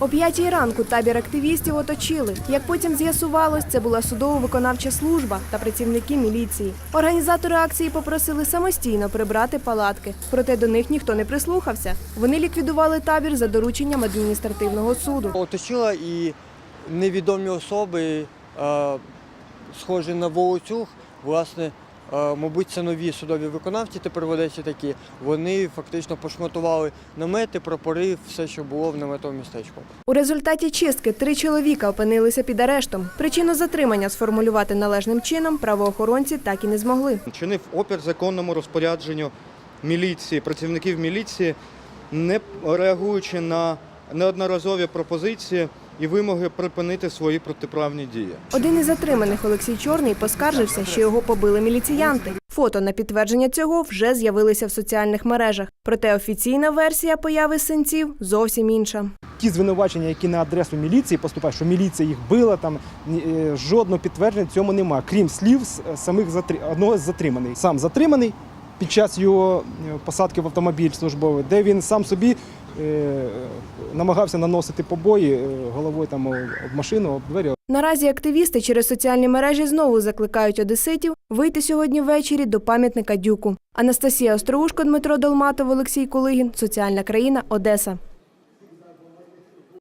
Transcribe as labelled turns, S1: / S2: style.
S1: О п'ятій ранку табір активістів оточили. Як потім з'ясувалось, це була судово-виконавча служба та працівники міліції. Організатори акції попросили самостійно прибрати палатки, проте до них ніхто не прислухався. Вони ліквідували табір за дорученням адміністративного суду.
S2: Оточила і невідомі особи, е, схожі на волоцюг, власне, мабуть, це нові судові виконавці, тепер в Одесі такі. Вони фактично пошматували намети, прапори, все, що було в наметовому містечку.
S1: У результаті чистки три чоловіка опинилися під арештом. Причину затримання сформулювати належним чином правоохоронці так і не змогли.
S3: чинив опір законному розпорядженню міліції, працівників міліції, не реагуючи на неодноразові пропозиції і вимоги припинити свої протиправні дії.
S1: Один із затриманих Олексій Чорний поскаржився, що його побили міліціянти. Фото на підтвердження цього вже з'явилися в соціальних мережах. Проте офіційна версія появи синців зовсім інша.
S4: ті звинувачення, які на адресу міліції поступають, що міліція їх била, там ні- е, жодного підтвердження цьому немає, крім слів самих затри... одного з затриманих. Сам затриманий під час його е, посадки в автомобіль службовий, де він сам собі е, намагався наносити побої е, головою там об машину, об двері.
S1: Наразі активісти через соціальні мережі знову закликають одеситів вийти сьогодні ввечері до пам'ятника Дюку. Анастасія Остроушко, Дмитро Долматов, Олексій Кулигін. Соціальна країна. Одеса.